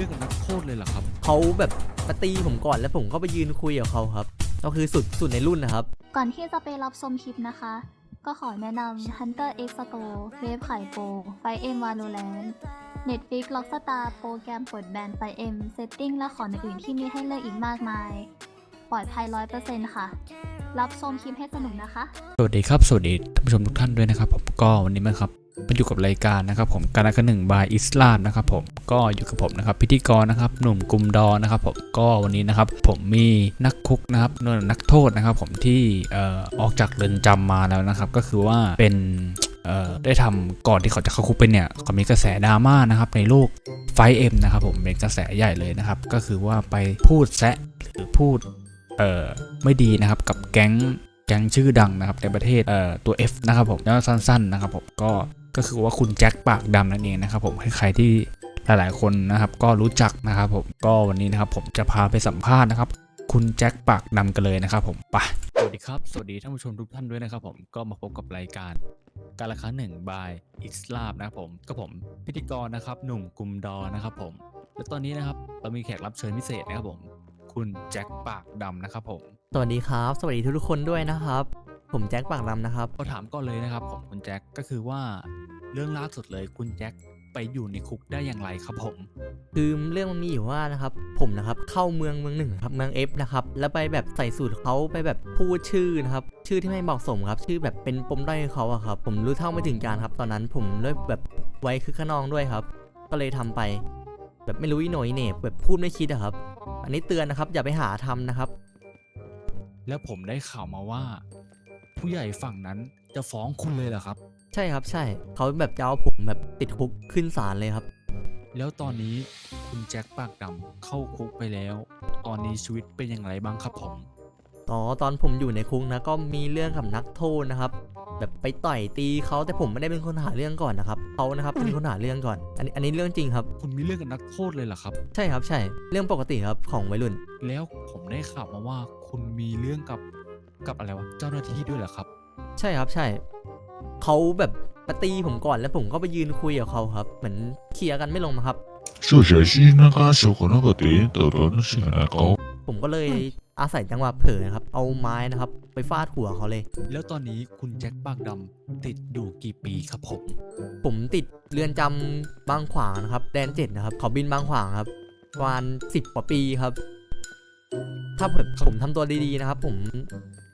รื่องกับนักโทษเลยเหรอครับ เขาแบบมาตีผมก่อนแล้วผมก็ไปยืนคุยกับเขาครับ ก็คือสุดสุดในรุ่นนะครับ ก่อนที่จะไปรับชมคลิปนะคะ ก็ขอแนะนำ Hunter X Store เวฟขายโปรไฟเอ็มวาโลแลน Netflix Rockstar โปรแกรมปลดแบนไฟเอ็มเซตติ้งและของอื่นๆที่มีให้เลือกอีกมากมาย ปลอดภัย 100%ค่ะ รับชมคลิปให้สนุกนะคะ สวัสดีครับ สวัสดีท่านผู้ชมทุกท่านด้วยนะครับ ผมก็วันนี้นะครับมาอยู่กับรายการนะครับ ผมการละกันหนึ่งบายอิสลามนะครับ ผมก็อยู่กับผมนะครับ พิธีกรนะครับหนุ่มกลุ่มดอนะครับผมก็วันนี้นะครับ ผมมีนักคุกนะครับนักโทษนะครับ ผมที่เอ่อออกจากเรือนจำมาแล้วนะครับ ก็คือว่าเป็นเอ่อได้ทำก่อนที่เขาจะเข้าคุกไปเนี่ยก็มีกระแสดราม่านะครับในโลกไฟเอ็มนะครับผมเป็นกระแสใหญ่เลยนะครับ ก็คือว่าไปพูดแซะหรือพูด เอ่อไม่ดีนะครับกับแก๊งแก๊งชื่อดังนะครับในประเทศเอ่อตัว F นะครับผมแล้วสั้นๆนะครับผมก็ก็คือว่าคุณแจ็คปากดำนั่นเองนะครับผมใครๆที่หลายๆคนนะครับก็รู้จักนะครับผมก็วันนี้นะครับผมจะพาไปสัมภาษณ์นะครับคุณแจ็คปากดำกันเลยนะครับผมไปสวัสดีครับ สวัสดีท่านผู้ชมทุกท่านด้วยนะครับผมก็มาพบกับรายการการละครั้งหนึ่งบายอิสลามนะครับผมก็ผมพิธีกรนะครับหนุ่มกลุ่มดอนะครับผมและตอนนี้นะครับเรามีแขกรับเชิญพิเศษนะครับผม คุณแจ็คปากดำนะครับผมสวัสดีครับ สวัสดีทุกๆคนด้วยนะครับ ผมแจ็คปากดำนะครับ ก็ถามก่อนเลยนะครับผมคุณแจ็คก็คือว่าเรื่องล่าสุดเลยคุณแจ็คไปอยู่ในคุกได้อย่างไรครับผม คือเรื่องมันมีอยู่ว่านะครับ ผมนะครับเข้าเมืองเมืองหนึ่งครับเมืองเอฟนะครับแล้วไปแบบใส่สูตรเขาไปแบบพูดชื่อนะครับชื่อที่ไม่เหมาะสมครับ ชื่อแบบเป็นปมด้อยให้เขาอะครับ ผมรู้เท่าไม่ถึงการครับ ตอนนั้นผมด้วยแบบไว้คือขนองด้วยครับ ก็เลยทำไป แบบไม่รู้อีโหน่อยเหน่แบบพูดไม่คิดอะครับ อันนี้เตือนนะครับ อย่าไปหาทำนะครับ แล้วผมได้ข่าวมาว่า ผู้ใหญ่ฝั่งนั้นจะฟ้องคุณเลยเหรอครับ ใช่ครับ ใช่เขาแบบจะเอาผมแบบติดคุกขึ้นศาลเลยครับ แล้วตอนนี้คุณแจ็คปากดำเข้าคุกไปแล้ว ตอนนี้ชีวิตเป็นอย่างไรบ้างครับผมอ๋อตอนผมอยู่ในคุกนะก็มีเรื่องกับนักโทษนะครับ แบบไปต่อยตีเขาแต่ผมไม่ได้เป็นคนหาเรื่องก่อนนะครับเขานะครับเป็นคนหาเรื่องก่อน อันนี้อันนี้เรื่องจริงครับ คุณมีเรื่องกับนักโทษเลยเหรอครับ ใช่ครับใช่เรื่องปกติครับของวัยรุ่น แล้วผมได้ข่าวมาว่าคุณมีเรื่องกับกับอะไรวะเจ้าหน้าที่ด้วยเหรอครับ ใช่ครับใช่เขาแบบมาตีผมก่อนแล้วผมก็ไปยืนคุยกับเขาครับ เหมือนเคลียร์กันไม่ลงนะครับผมก็เลย อาศัยจังหวะเผลอนะครับ เอาไม้นะครับ ไปฟาดหัวเขาเลย แล้วตอนนี้คุณแจ็คปากดำติดอยู่กี่ปีครับผม ผมติดเรือนจำบางขวางนะครับ แดนเจ็ดนะครับ เขาบินบางขวางครับประมาณสิบกว่าปีครับ ถ้าแบบผมทำตัวดีๆนะครับ ผม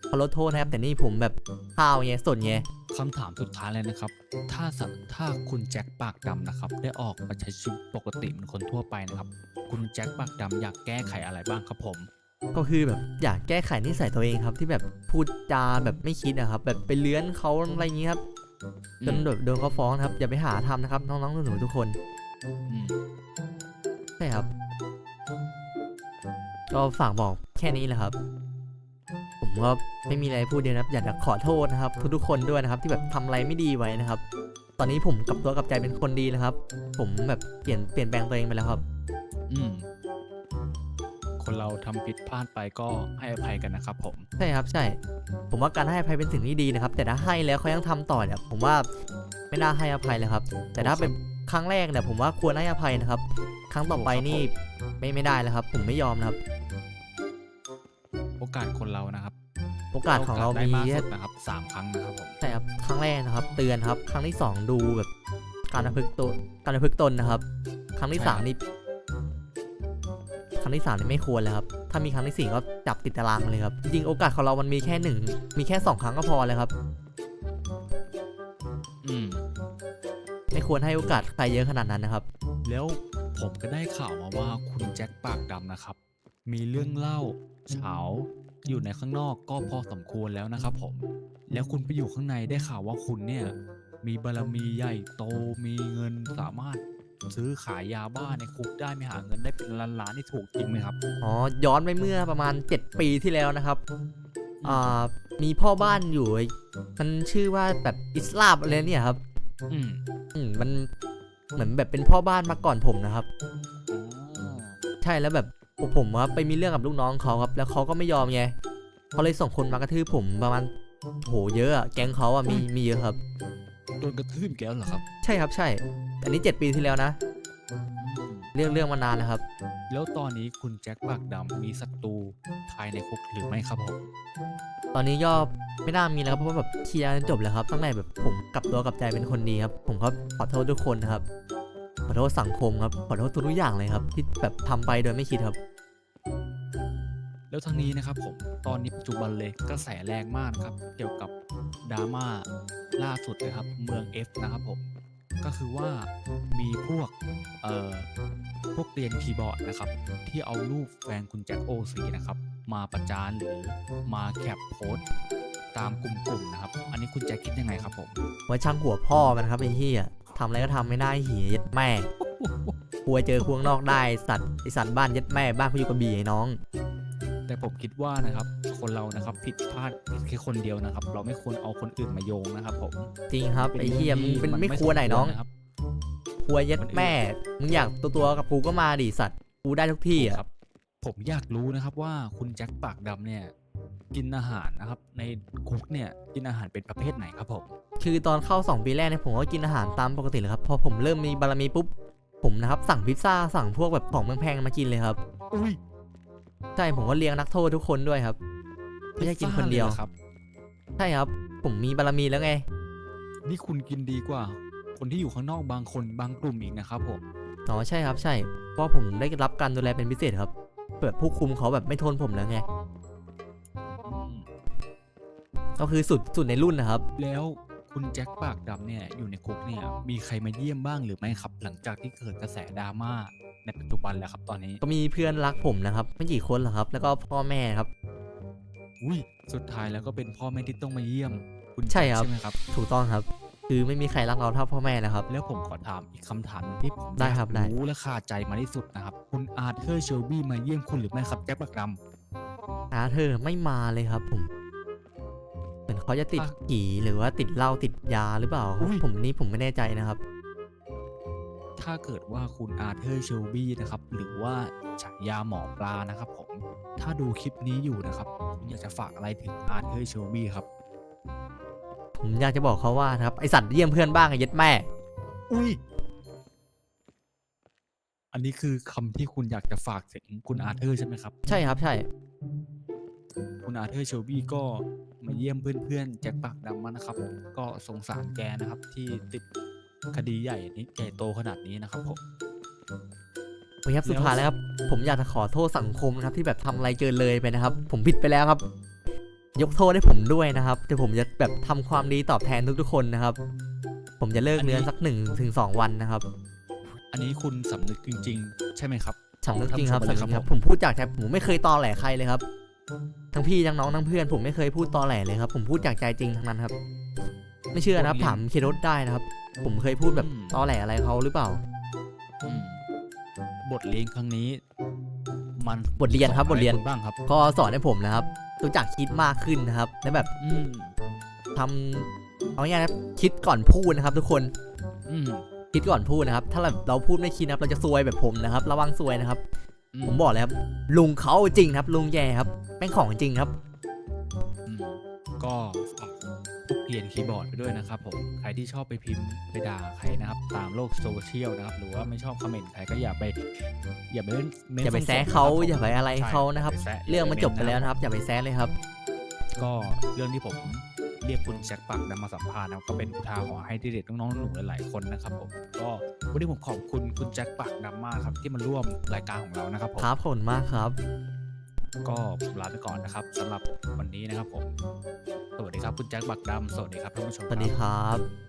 ขอลดโทษนะครับ แต่นี่ผมแบบข้าวเงี้ยสดเงี้ยคำถามสุดท้ายเลยนะครับ ถ้าสัถ้าคุณแจ็คปากดำนะครับ ได้ออกมาใช้ชีวิตปกติเหมือนคนทั่วไปนะครับ คุณแจ็คปากดำอยากแก้ไขอะไรบ้างครับผม ก็คือแบบอยากแก้ไขนิสัยตัวเองครับ ที่แบบพูดจาแบบไม่คิดนะครับ แบบไปเลื้อนเขาอะไรอย่างงี้ครับจนแบบโดนเขาฟ้องนะครับ อย่าไปหาทำนะครับ น้องๆหนูๆทุกคนอืมใช่ครับ ก็ฝากบอกแค่นี้แหละครับ ผมก็ไม่มีอะไรพูดเดียวนะครับ อยากจะขอโทษนะครับ ทุกๆคนด้วยนะครับ ที่แบบทำอะไรไม่ดีไว้นะครับ ตอนนี้ผมกลับตัวกลับใจเป็นคนดีนะครับ ผมแบบเปลี่ยนเปลี่ยนแปลงตัวเองไปแล้วครับ อืม คนเราทำผิดพลาดไปก็ให้อภัยกันนะครับผม ใช่ครับใช่ ผมว่าการให้อภัยเป็นสิ่งที่ดีนะครับ แต่ถ้าให้แล้วเขายังทำต่อเนี่ยผมว่าไม่น่าให้อภัยเลยครับ แต่ถ้าเป็นครั้งแรกเนี่ยผมว่าควรให้อภัยนะครับ ครั้งต่อไปนี่ไม่ไม่ได้แล้วครับ ผมไม่ยอมนะครับโอกาสคนเรานะครับโอกาสของเราได้มีมากแค่สุดนะครับสามครั้งนะครับผมใช่ครับครั้งแรกนะครับ เตือนครับ ครั้งที่สองดูแบบการประพฤติตัวการประพฤติตนนะครับ ครั้งที่สามนี่ครั้ งที่สามนี่ไม่ควรเลยครับ ถ้ามีครั้งที่สี่ก็จับติดตารางเลยครับ จริงๆโอกาสของเรามันมีแค่หนึ่งมีแค่สองครั้งก็พอเลยครับ อืม ไม่ควรให้โอกาสใครเยอะขนาดนั้นนะครับ แล้วผมก็ได้ข่าวมาว่าคุณแจ็คปากดำนะครับ มีเรื่องเล่าเฉาอยู่ในข้างนอกก็พอสมควรแล้วนะครับผม แล้วคุณไปอยู่ข้างในได้ข่าวว่าคุณเนี่ย มีบารมีใหญ่โตมีเงินสามารถ ซื้อขายยาบ้าในคุกได้ไม่หาเงินได้เป็นล้านๆนี่ถูกจริงไหมครับ อ๋อ ย้อนไปเมื่อประมาณ 7 ปีที่แล้วนะครับ อ่า มีพ่อบ้านอยู่ มันชื่อว่าแบบอิสลามอะไรเนี่ยครับ อืมอืมมันเหมือนแบบเป็นพ่อบ้านมาก่อนผมนะครับอ๋อใช่แล้วแบบผมผมครับไปมีเรื่องกับลูกน้องเขาครับ แล้วเขาก็ไม่ยอมไงเขาเลยส่งคนมากระทืบผมประมาณโหเยอะอะแก๊งเขาอะมีมีเยอะครับ โดนกระทืบแกแล้วเหรอครับใช่ครับใช่ อันนี้ 7 ปีที่แล้วนะ อืมเรื่องเรื่องมานานแล้วครับ แล้วตอนนี้คุณแจ็คปากดำมีศัตรูภายในคุกหรือไม่ครับผม ตอนนี้ย่อไม่น่ามีแล้วครับเพราะว่าแบบเคลียร์จบแล้วครับตั้งแต่แบบผมกลับตัวกลับใจเป็นคนดีครับ ผมก็ขอโทษทุกคนนะครับขอโทษสังคมครับขอโทษทุกๆอย่างเลยครับ ที่แบบทำไปโดยไม่คิดครับ แล้วทั้งนี้นะครับผมตอนนี้ปัจจุบันเลยกระแสแรงมากนะครับ เกี่ยวกับ ดราม่าล่าสุดเลยครับ เมือง F นะครับผม ก็คือว่ามีพวกเอ่อพวกเรียนคีย์บอร์ดนะครับ ที่เอารูปแฟนคุณแจ็คโอซีนะครับ มาประจานหรือมาแคปโพสต์ตามกลุ่มๆนะครับ อันนี้คุณแจ็คคิดยังไงครับผมไว่าช่างหัวพ่อมันครับไอ้เหี้ยทำอะไรก็ทำไม่ได้เหี้ยยัดแม่กลัวเจอควงนอกได้สัตว์ไอสัตว์บ้านยัดแม่บ้านเขาอยู่กระบี่ไอ้น้อง แต่ผมคิดว่านะครับคนเรานะครับผิดพลาดผิดแค่คนเดียวนะครับ เราไม่ควรเอาคนอื่นมาโยงนะครับผม จริงครับไอ้เหี้ยมึงเป็นรื่องไม่ที่ควรไหนน้องนะครับกลัวยัดแม่มึงอยากตัวตัวๆกับกูก็มาดิสัตว์กูได้ทุกที่อะครับผมอยากรู้นะครับว่าคุณแจ็คปากดำเนี่ยกินอาหารนะครับ ในคุกเนี่ยกินอาหารเป็นประเภทไหนครับผมคือตอนเข้า2ปีแรกเนี่ยผมก็กินอาหารตามปกติเลยครับพอผมเริ่มมีบารมีปุ๊บผมนะครับสั่งพิซซ่าสั่งพวกแบบของแพงๆมากินเลยครับอุ้ย ใช่ผมก็เลี้ยงนักโทษทุกคนด้วยครับ ไม่ใช่กินคนเดียวพิซซ่าลหรอครับ ใช่ครับ ผมมีบารมีแล้วไง นี่คุณกินดีกว่า คนที่อยู่ข้างนอกบางคนบางกลุ่มอีกนะครับผมอ๋อใช่ครับใช่เพราะผมได้รับการดูแลเป็นพิเศษครับแบบผู้คุมเขาแบบไม่ทนผมแล้วไงอืมก็คือสุดสุดในรุ่นนะครับ แล้วคุณแจ็คปากดำเนี่ยอยู่ในคุกเนี่ยมีใครมาเยี่ยมบ้างหรือไม่ครับ หลังจากที่เกิดกระแสดราม่า ในปัจจุบันแล้วครับตอนนี้ ก็มีเพื่อนรักผมนะครับไม่กี่คนหรอกครับ แล้วก็พ่อแม่ครับ อุ้ยสุดท้ายแล้วก็เป็นพ่อแม่ที่ต้องมาเยี่ยม คุณใช่แจ็คครับ ใช่ไหมครับ ถูกต้องครับ คือไม่มีใครรักเราเท่าพ่อแม่แล้วครับ แล้วผมขอถามอีกคำถามหนึ่งที่ผมได้ครับอยากได้รู้และคาใจมาที่สุดนะครับ คุณอาร์เธอร์เชลบี้มาเยี่ยมคุณหรือไม่ครับแจ็คปากดอาเธอร์ไม่มาเลยครับผม เหมือนเขาจะติดอะผีหรือว่าติดเหล้าติดยาหรือเปล่าครับอุ้ย ผมนี่ผมไม่แน่ใจนะครับำ ถ้าเกิดว่าคุณอาร์เธอร์เชลบี้นะครับ หรือว่าฉายาหมอปลานะครับผม ถ้าดูคลิปนี้อยู่นะครับคุณอยากจะฝากอะไรถึงอาร์เธอร์เชลบี้ครับ ผมอยากจะบอกเขาว่านะครับ ไอสัตว์เยี่ยมเพื่อนบ้างไอ้เย็ดแม่ อุ้ย อันนี้คือคำที่คุณอยากจะฝากถึงคุณอาร์เธอร์ใช่ไหมครับ ใช่ครับ ใช่ คุณอาร์เธอร์เชลบี้ก็มาเยี่ยมเพื่อนๆแจ็คปากดำมานะครับ ก็สงสารแกนะครับที่ติด คดีใหญ่นี้ใหญ่โตขนาดนี้นะครับผมโอเคครับแล้วสุดท้ายแล้วครับผมอยากจะขอโทษสังคมนะครับที่แบบทำอะไรเกินเลยไปนะครับ ผมผิดไปแล้วครับ ยกโทษให้ผมด้วยนะครับแต่ผมจะแบบทำความดีตอบแทนทุกๆคนนะครับ ผมจะเลิกเนื้อสักหนึ่งถึงสองวันนะครับ อันนี้คุณสำนึกจริง ๆ ใช่ไหมครับสำนึกจริงครับท่านสำผู้ชมนึกครับเลยผมพูดจากใจผมไม่เคยตอแหลใครเลยครับ ทั้งพี่ทั้งน้องทั้งเพื่อน ผมไม่เคยพูดตอแหลเลยครับ ผมพูดจากใจจริงทั้งนั้นครับ ไม่เชื่อนะครับถามเคโรสได้นะครับ ผมเคยพูดแบบตอแหลอะไรเขาหรือเปล่าอืมบทเรียนครั้งนี้ มันบทเรียนครับสอบทเรียนอะไคุณบ้างครับก็สอนให้ผมนะครับรู้จักคิดมากขึ้นนะครับและแบบอืมทำเอาง่ายๆนะครับคิดก่อนพูดนะครับ ทุกคนอืมคิดก่อนพูดนะครับ ถ้าเราเราพูดไม่คิดนะครับ เราจะซวยแบบผมนะครับ ระวังซวยนะครับ ผมบอกเลยครับ ลุงเขาจริงครับ ลุงแย่ครับแม่งของจริงครับอืมก็ฝากพวก เรียนคีย์บอร์ดไปด้วยนะครับผม ใครที่ชอบไปพิมพ์ไปด่าใครนะครับ ตามโลกโซเชียลนะครับ หรือว่าไม่ชอบคอมเมนต์ใครก็อย่าไป อย่าไปเล่นเม้นอย่าไปส่งแซะๆเขานคบผมอย่าไปอะไรใช่เขานะครับย่าไปแซะเรื่องมันจบไปย่าแล้วเม้นะครับ อย่าไปแซะเลยครับ ก็เรื่องที่ผมเรียกคุณแจ็คปักนำมาสัมภาษณ์นะครับก็เป็นอุทาหรณ์ให้ที่เด็กน้องๆหนูๆหลายๆคนนะครับผมก็วันนี้ผมขอบคุณคุณแจ็คปักนำมากครับที่มาร่วมรายการของเรานะครับผม ครับขอบคุณมากครับ ก็ผมลาไปก่อนนะครับสำหรับวันนี้นะครับผม สวัสดีครับคุณแจ็คบักดำสวัสดีครับท่านผู้ชมสวัสดีครับครับ